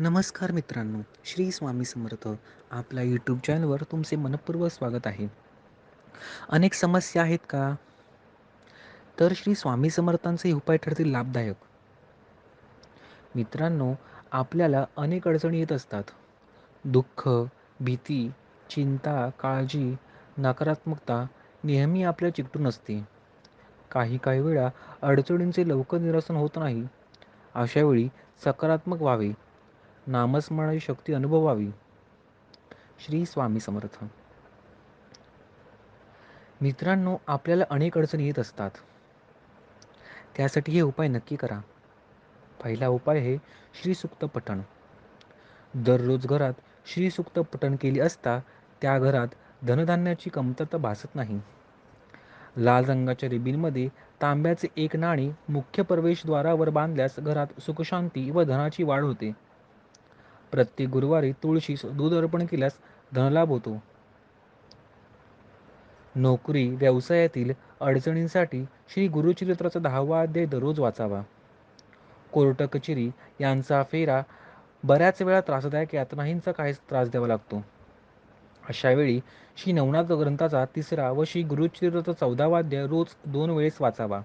नमस्कार मित्रांनो श्री स्वामी समर्थ आपल्या यूट्यूब चॅनलवर तुमचे मनपूर्वक स्वागत आहे. अनेक समस्या आहेत का? तर श्री स्वामी समर्थांचे उपाय ठरतील लाभदायक. मित्रांनो आपल्याला अनेक अडचणी येत असतात. दुःख भीती चिंता काळजी नकारात्मकता नेहमी आपल्या चिकटून असते. काही काही वेळा अडचणींचे लवकर निरसन होत नाही. अशावेळी सकारात्मक व्हावे. नामस्मरणाची शक्ती अनुभवावी. श्री स्वामी समर्थ. मित्रांनो आपल्याला अनेक अडचणी येत असतात. त्यासाठी हे उपाय नक्की करा. पहिला उपाय आहे श्रीसुक्त पठण. दररोज घरात श्रीसुक्त पठण केली असता त्या घरात धनधान्याची कमतरता भासत नाही. लाल रंगाच्या रिबीनमध्ये तांब्याचे एक नाणी मुख्य प्रवेशद्वारावर बांधल्यास घरात सुखशांती व धनाची वाढ होते. प्रत्येक गुरुवारी तुळशीस दूध अर्पण केल्यास धनलाभ होतो. नोकरी व्यवसायातील अडचणींसाठी श्री गुरुचरित्राचा दहावा अध्याय दररोज वाचावा. कोर्ट कचेरी यांचा फेरा बऱ्याच वेळा त्रासदायक यातनाहींचा काही त्रास द्यावा लागतो. अशा वेळी श्री नवनाथ ग्रंथाचा तिसरा व श्री गुरुचरित्राचा चौदावा अध्याय रोज दोन वेळेस वाचावा.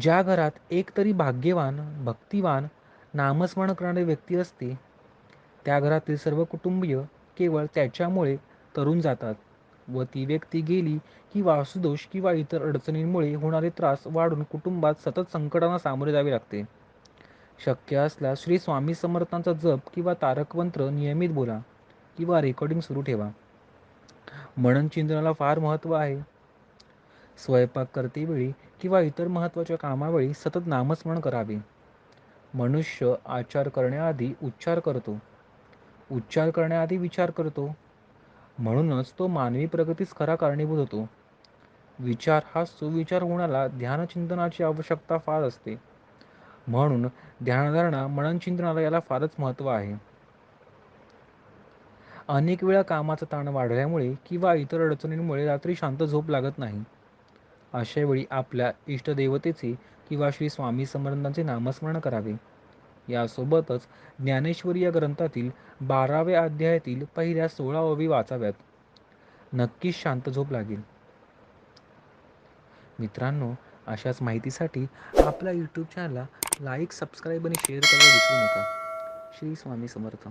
ज्या घरात एक तरी भाग्यवान भक्तिवान नामस्मरण करणारी व्यक्ती असते त्या घरातील सर्व कुटुंबीय केवळ त्याच्यामुळे तरुण जातात व ती व्यक्ती गेली की वासुदोष किंवा इतर अडचणींमुळे होणारे त्रास वाढून कुटुंबात सतत संकटांना सामोरे जावे लागते. शक्य असल्यास श्री स्वामी समर्थांचा जप किंवा तारकमंत्र नियमित बोला किंवा रेकॉर्डिंग सुरू ठेवा. मनन चिंतनाला फार महत्त्व आहे. स्वयंपाक करतेवेळी किंवा इतर महत्त्वाच्या कामावेळी सतत नामस्मरण करावे. मनुष्य आचार करण्याआधी उच्चार करतो. उच्चार करण्याआधी विचार करतो. म्हणूनच तो मानवी प्रगतीस खरा कारणीभूत होतो. विचार हा सुविचार होण्याला ध्यानचिंतनाची आवश्यकता फार असते. म्हणून ध्यानधारणा मननचिंतनाला याला फारच महत्त्व आहे. अनेक वेळा कामाचा ताण वाढल्यामुळे किंवा इतर अडचणींमुळे रात्री शांत झोप लागत नाही. अशावेळी आपल्या इष्टदेवतेचे किंवा श्री स्वामी समर्थांचे नामस्मरण करावे. यासोबतच ज्ञानेश्वरी या ग्रंथातील बाराव्या अध्यायातील पहिल्या सोळा ओवी वाचाव्यात. नक्कीच शांत झोप लागेल. मित्रांनो अशाच माहितीसाठी आपल्या यूट्यूब चॅनलला लाईक सबस्क्राईब आणि शेअर करायला विसरू नका. श्री स्वामी समर्थ.